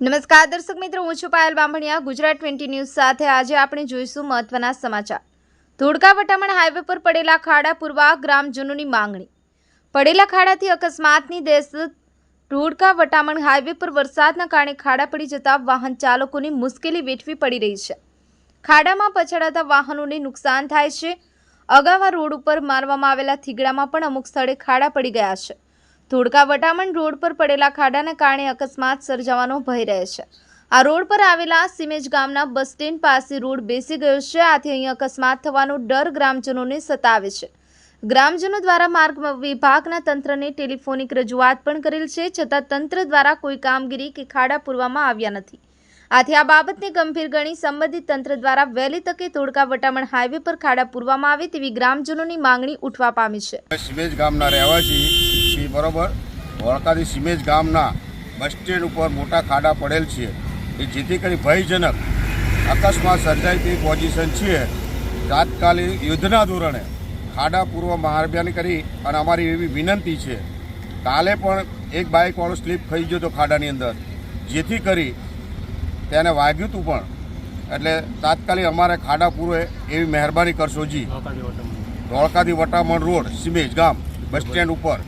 નમસ્કાર, દર્શક મિત્રો, હું છું પાયલ બામણિયા. ગુજરાત ટ્વેન્ટી ન્યૂઝ સાથે આજે આપણે જોઈશું મહત્વના સમાચાર. ધોળકા વટામણ હાઈવે પર પડેલા ખાડા પૂરવા ગ્રામજનોની માંગણી. પડેલા ખાડાથી અકસ્માતની દેશ ધોળકા વટામણ હાઈવે પર વરસાદના કારણે ખાડા પડી જતા વાહન ચાલકોની મુશ્કેલી વેઠવી પડી રહી છે. ખાડામાં પછડાતા વાહનોને નુકસાન થાય છે. અગાવા રોડ ઉપર મારવામાં આવેલા થીગડામાં પણ અમુક સ્થળે ખાડા પડી ગયા છે. ધોળકા વટામણ રોડ પર પડેલા ખાડાને કારણે અકસ્માત સર્જાવાનો ભય રહે છે. આ રોડ પર આવેલા સિમેજ ગામના બસ સ્ટેન્ડ પાસે રોડ બેસી ગયો છે. આથી અહીં અકસ્માત થવાનો ડર ગ્રામજનોને સતાવે છે. ગ્રામજનો દ્વારા માર્ગ વિભાગના તંત્રને ટેલિફોનિક રજૂઆત પણ કરેલ છે, છતાં તંત્ર દ્વારા કોઈ કામગીરી કે ખાડા પૂરવામાં આવ્યા નથી. આથી આ બાબતને ગંભીર ગણી સંબંધિત તંત્ર દ્વારા વહેલી તકે ધોળકા વટામણ હાઈવે પર ખાડા પૂરવામાં આવે તેવી ગ્રામજનોની માંગણી ઉઠવા પામી છે. સિમેજ ગામના રહેવાસી છીએ બરોબર. વળકાથી સિમેજ ગામના બસ સ્ટેન્ડ ઉપર મોટા ખાડા પડેલ છે. એ જેથી કરી ભયજનક અકસ્માત સર્જાય તેવી પોઝિશન છે. તાત્કાલિક યુદ્ધના ધોરણે ખાડા પૂર્વ મહારબ્યાની કરી અને અમારી એવી વિનંતી છે. કાલે પણ એક બાઇકવાળો સ્લીપ થઈ ગયો હતો ખાડાની અંદર. જેથી કરી તેને વાગ્યું હતું પણ. એટલે તાત્કાલિક અમારે ખાડા પૂરો એવી મહેરબાની કરશો જી. ધોળકાથી વટામણ રોડ સિમેજ ગામ બસ સ્ટેન્ડ ઉપર.